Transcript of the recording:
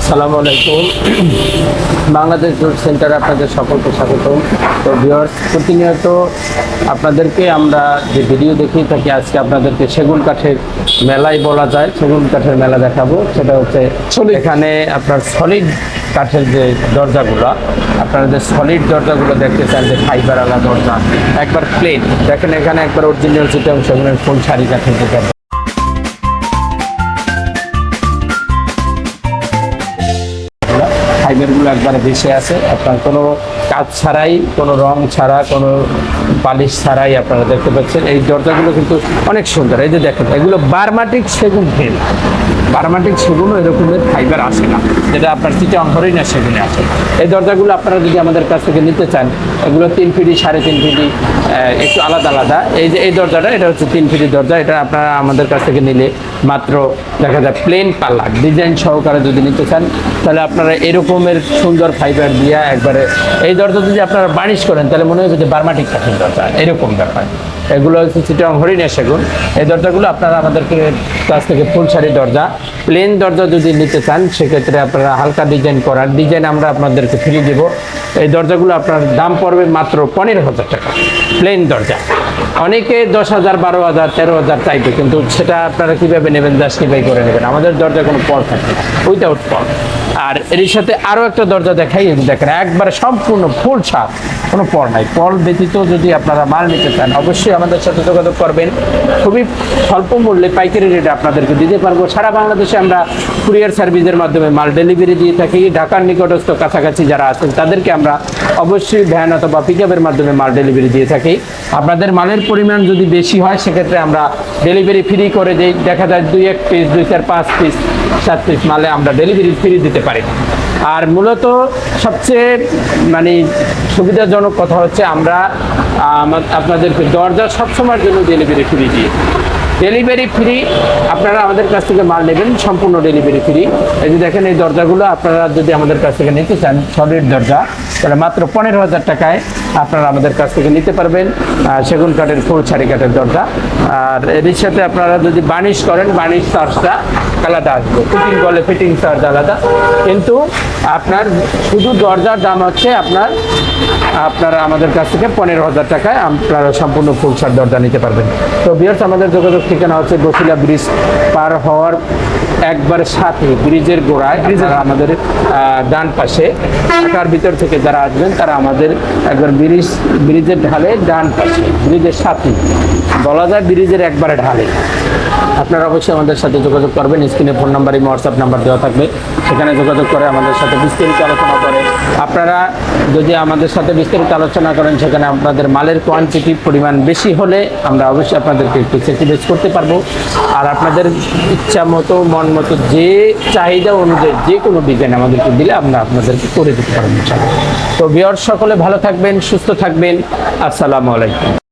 আসসালামু আলাইকুম। বাংলাদেশ জুট সেন্টারে আপনাদের সকলকে স্বাগত তো ভিউয়ার্স প্রতিনিয়ত আপনাদেরকে আমরা যে ভিডিও দেখিয়ে থাকি আজকে আপনাদেরকে সেগুন কাঠের মেলায় বলা যায়। সেগুন কাঠের মেলা দেখাবো। সেটা হচ্ছে এখানে আপনার সলিড কাঠের যে দরজাগুলো আপনারা যে সলিড দরজাগুলো দেখতে চান যে ফাইবার আলা দরজা একবার প্লেন দেখেন এখানে একবার অরিজিনাল চিটাং সেগুনের ফুল শাড়ি কাঠের যে ফাইবারগুলো একবারে ভেসে আছে। আপনার কোনো কাজ ছাড়াই, কোনো রং ছাড়া, কোনো পালিশ ছাড়াই আপনারা দেখতে পাচ্ছেন। এই দরজাগুলো কিন্তু অনেক সুন্দর। এই যে দেখেন, এগুলো বারমাটিক সেগুন ফেল বারমাটিক সেগুনও এরকমের ফাইবার আসে না। যেটা আপনার চিটে অঙ্করই না সেগুনে আসে। এই দরজাগুলো আপনারা যদি আমাদের কাছ থেকে নিতে চান, এগুলো তিন ফিটি, সাড়ে তিন ফিটি একটু আলাদা আলাদা। এই যে এই দরজাটা, এটা হচ্ছে তিন ফিটি দরজা। এটা আপনারা আমাদের কাছ থেকে নিলে মাত্র দেখা যায় প্লেন পাল্লা ডিজাইন সহকারে যদি নিতে চান, তাহলে আপনারা এরকমের সুন্দর ফাইবার দিয়ে একবারে, এই দরজা যদি আপনারা বানিশ করেন, তাহলে মনে হবে যে বার্মাটিক কাঠের দরজা, এরকম ব্যাপার। এগুলো হচ্ছে চিটং হরিণের সেগুন। এই দরজাগুলো আপনারা আমাদেরকে কাছ থেকে ফুল ফুলসারি দরজা প্লেন দরজা যদি নিতে চান, সেক্ষেত্রে আপনারা হালকা ডিজাইন করার ডিজাইন আমরা আপনাদেরকে ফ্রি দেব। এই দরজাগুলো আপনার দাম পড়বে মাত্র পনেরো হাজার টাকা প্লেন দরজা। অনেকে দশ হাজার, বারো হাজার, তেরো হাজার চাইবে, কিন্তু সেটা আপনারা কীভাবে নেবেন জাস্টিফাই করে নেবেন, আমাদের দরজা কোনো পর থাকে না উইদাউট পর আর এর সাথে আরও একটা দরজা দেখাই দেখেন একবারে সম্পূর্ণ ফুল ছাদ, কোনো পর নাই। পল ব্যতীত যদি আপনারা মাল নিতে চান, অবশ্যই আমাদের সাথে যোগাযোগ করবেন। খুবই স্বল্প মূল্যে পাইকারি রেটে আপনাদেরকে দিতে পারব। সারা বাংলাদেশে আমরা কুরিয়ার সার্ভিসের মাধ্যমে মাল ডেলিভারি দিয়ে থাকি। ঢাকার নিকটস্থ কাছাকাছি যারা আছেন, তাদেরকে আমরা অবশ্যই ভ্যান অথবা পিক মাধ্যমে মাল ডেলিভারি দিয়ে থাকি। আপনাদের মালের পরিমাণ যদি বেশি হয়, সেক্ষেত্রে আমরা ডেলিভারি ফ্রি করে দিই। দেখা যায় দুই এক পিস দুই চার পাঁচ পিস সাত পিস মালে আমরা ডেলিভারি ফ্রি দিতে পারি। আর মূলত সবচেয়ে মানে সুবিধাজনক কথা হচ্ছে আমরা, আমা- আপনাদেরকে দরজা সবসময়ের জন্য ডেলিভারি ফ্রি দিই ডেলিভারি ফ্রি আপনারা আমাদের কাছ থেকে মাল নেবেন, সম্পূর্ণ ডেলিভারি ফ্রি এই যে দেখেন এই দরজাগুলো, আপনারা যদি আমাদের কাছ থেকে নিতে চান সলিড দরজা, তাহলে মাত্র পনেরো হাজার টাকায় আপনারা আমাদের কাছ থেকে নিতে পারবেন সেগুন কাঠের ফুল, ছাড়ি কাঠের দরজা। আর এর সাথে আপনারা যদি বানিশ করেন বানিশ চার্জটা আলাদা আসবে। ফিটিং করলে ফিটিং চার্জ আলাদা। কিন্তু আপনার শুধু দরজার দাম হচ্ছে আপনার, আপনারা আমাদের কাছ থেকে পনেরো হাজার টাকায় আপনারা সম্পূর্ণ ফুল ছাড় দরজা নিতে পারবেন। তো বিয়ার্স আমাদের যোগাযোগ ঠিকানা হচ্ছে বসিলা ব্রিজ পার হওয়ার একবার সাথে ব্রিজের গোড়ায়। আমাদের ডান পাশে ঢাকার ভিতর থেকে যারা আসবেন, তারা আমাদের একবার ব্রিজ ব্রিজের ঢালে ডান পাশে ব্রিজের সাথে। বলা যায় ব্রিজের একবারে ঢালে। আপনারা অবশ্যই আমাদের সাথে যোগাযোগ করবেন। স্ক্রিনে ফোন নাম্বার এবং হোয়াটসঅ্যাপ নাম্বার দেওয়া থাকবে। সেখানে যোগাযোগ করে আমাদের সাথে বিস্তারিত আলোচনা করে। আপনারা যদি আমাদের সাথে বিস্তারিত আলোচনা করেন, সেখানে আপনাদের মালের কোয়ান্টিটি পরিমাণ বেশি হলে আমরা অবশ্যই আপনাদেরকে একটু স্যাক্রিফাইস করতে পারব। আর আপনাদের ইচ্ছা মতো, মন মতো যে চাহিদা অনুযায়ী যে কোনো ডিজাইন আমাদেরকে দিলে আমরা আপনাদেরকে করে দিতে পারব তো বিয়ার সকলে ভালো থাকবেন, সুস্থ থাকবেন। আসসালামু আলাইকুম।